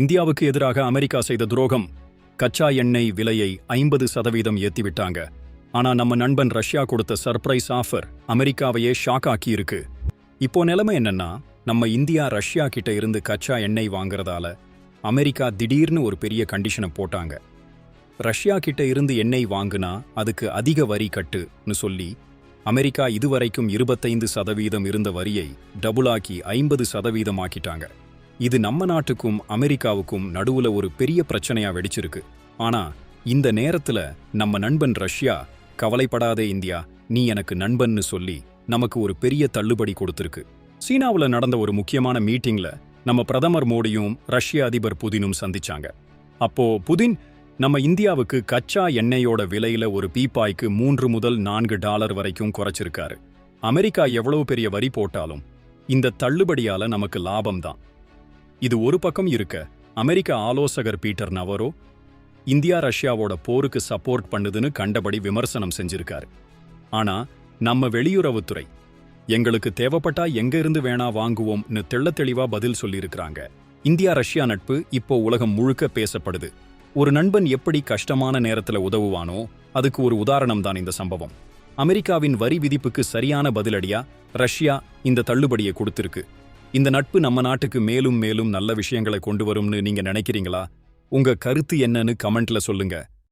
இந்தியாவுக்கு எதிராக அமெரிக்கா செய்த துரோகம் கச்சா எண்ணெய் விலையை ஐம்பது சதவீதம் ஏத்திவிட்டாங்க. ஆனா நம்ம நண்பன் ரஷ்யா கொடுத்த சர்ப்ரைஸ் ஆஃபர் அமெரிக்காவையே ஷாக் ஆக்கி இருக்கு இப்போ நிலைமை என்னன்னா நம்ம இந்தியா ரஷ்யா கிட்ட இருந்து கச்சா எண்ணெய் வாங்குறதால அமெரிக்கா திடீர்னு ஒரு பெரிய கண்டிஷனை போட்டாங்க. ரஷ்யா கிட்ட இருந்து எண்ணெய் வாங்குனா அதுக்கு அதிக வரி கட்டுன்னு சொல்லி அமெரிக்கா இதுவரைக்கும் இருபத்தைந்து சதவீதம் இருந்த வரியை டபுளாக்கி ஐம்பது சதவீதம் ஆக்கிட்டாங்க இது நம்ம நாட்டுக்கும் அமெரிக்காவுக்கும் நடுவுல ஒரு பெரிய பிரச்சனையா வெடிச்சிருக்கு. ஆனா இந்த நேரத்துல நம்ம நண்பன் ரஷ்யா கவலைப்படாதே இந்தியா நீ எனக்கு நண்பன்னு சொல்லி நமக்கு ஒரு பெரிய தள்ளுபடி கொடுத்திருக்கு. சீனாவுல நடந்த ஒரு முக்கியமான மீட்டிங்ல நம்ம பிரதமர் மோடியும் ரஷ்ய அதிபர் புதினும் சந்திச்சாங்க. அப்போ புதின் நம்ம இந்தியாவுக்கு கச்சா எண்ணெயோட விலையில ஒரு பீப்பாய்க்கு மூன்று முதல் நான்கு டாலர் வரைக்கும் குறைச்சிருக்காரு. அமெரிக்கா எவ்வளவு பெரிய வரி போட்டாலும் இந்த தள்ளுபடியால நமக்கு லாபம் தான். இது ஒரு பக்கம் இருக்க அமெரிக்க ஆலோசகர் பீட்டர் நவரோ இந்தியா ரஷ்யாவோட போருக்கு சப்போர்ட் பண்ணுதுன்னு கண்டபடி விமர்சனம் செஞ்சிருக்காரு. ஆனா நம்ம வெளியுறவுத்துறை எங்களுக்கு தேவைப்பட்டா எங்க இருந்து வேணா வாங்குவோம்னு தெள்ளத் தெளிவா பதில் சொல்லியிருக்கிறாங்க. இந்தியா ரஷ்யா நட்பு இப்போ உலகம் முழுக்க பேசப்படுது. ஒரு நண்பன் எப்படி கஷ்டமான நேரத்துல உதவுவானோ அதுக்கு ஒரு உதாரணம் தான் இந்த சம்பவம். அமெரிக்காவின் வரி விதிப்புக்கு சரியான பதிலடியா ரஷ்யா இந்த தள்ளுபடியை கொடுத்திருக்கு. இந்த நட்பு நம்ம நாட்டுக்கு மேலும் மேலும் நல்ல விஷயங்களை கொண்டு வரும்னு நீங்க நினைக்கிறீங்களா? உங்க கருத்து என்னன்னு கமெண்ட்ல சொல்லுங்க.